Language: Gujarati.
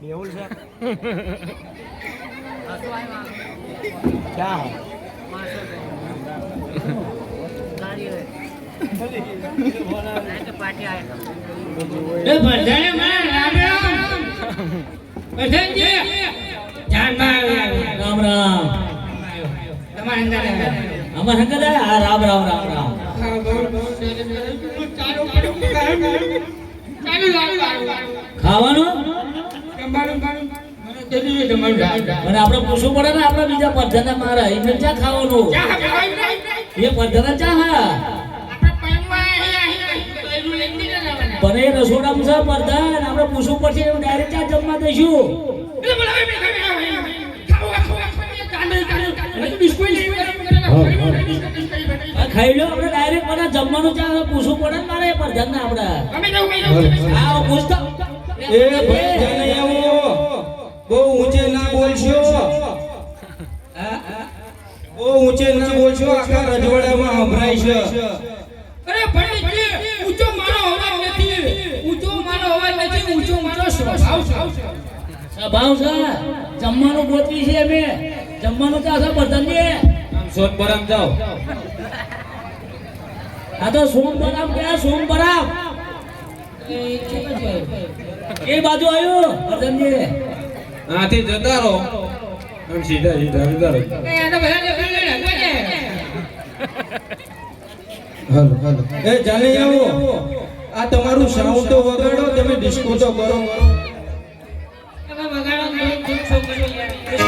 બેહુલ છે? ક્યાં રામ રામ બધાને જાનમાં રામ રામ તમારા અંદર આવ્યા. અમાર હંગત આ રામ રામ રામ રામ ખાવાનું? અને આપણે પૂછવું પડે ને આપણે બીજા પદ્ધતિ મારા એમને ચા ખાવાનું. એ પદ્ધતિ ચા હા. પણ એ રસોડામાં છે પદ્ધતિ આપણે પૂછવું પડશે ડાયરેક્ટ ચા જમવા દઈશું. ખાઈ લો આપણે ડાયરેક્ટ મને જમવાનું ચા પૂછવું પડે ને મારે એ પદ્ધતિ ને આપણે હા પૂછતા. એ ભાઈ જાને આવો બહુ ઊંચે ના બોલશો બહુ ઊંચે ના બોલશો આખા રજવાડામાં સંભળાય છે અરે ભાઈ ઊંચો મારો અવાજ નથી ઊંચો મારો અવાજ નથી ઊંચો મારો સ્વભાવ છે સ્વભાવ છે જમવાનું ગોતવી છે અમે જમવાનું ચા છે પદ્ધતિ સોન બરામ જાઓ આ તો સોમબરામ કે સોમબરામ એ બાજુ આવ્યો વર્ધનજી આથી જતા રહો આમ સીધા સીધા જતા રહો હાલો હાલો. એ જાણી આવો. આ તમારું સાઉન્ડ તો વગાડો, તમે ડિસ્કો તો કરો. શું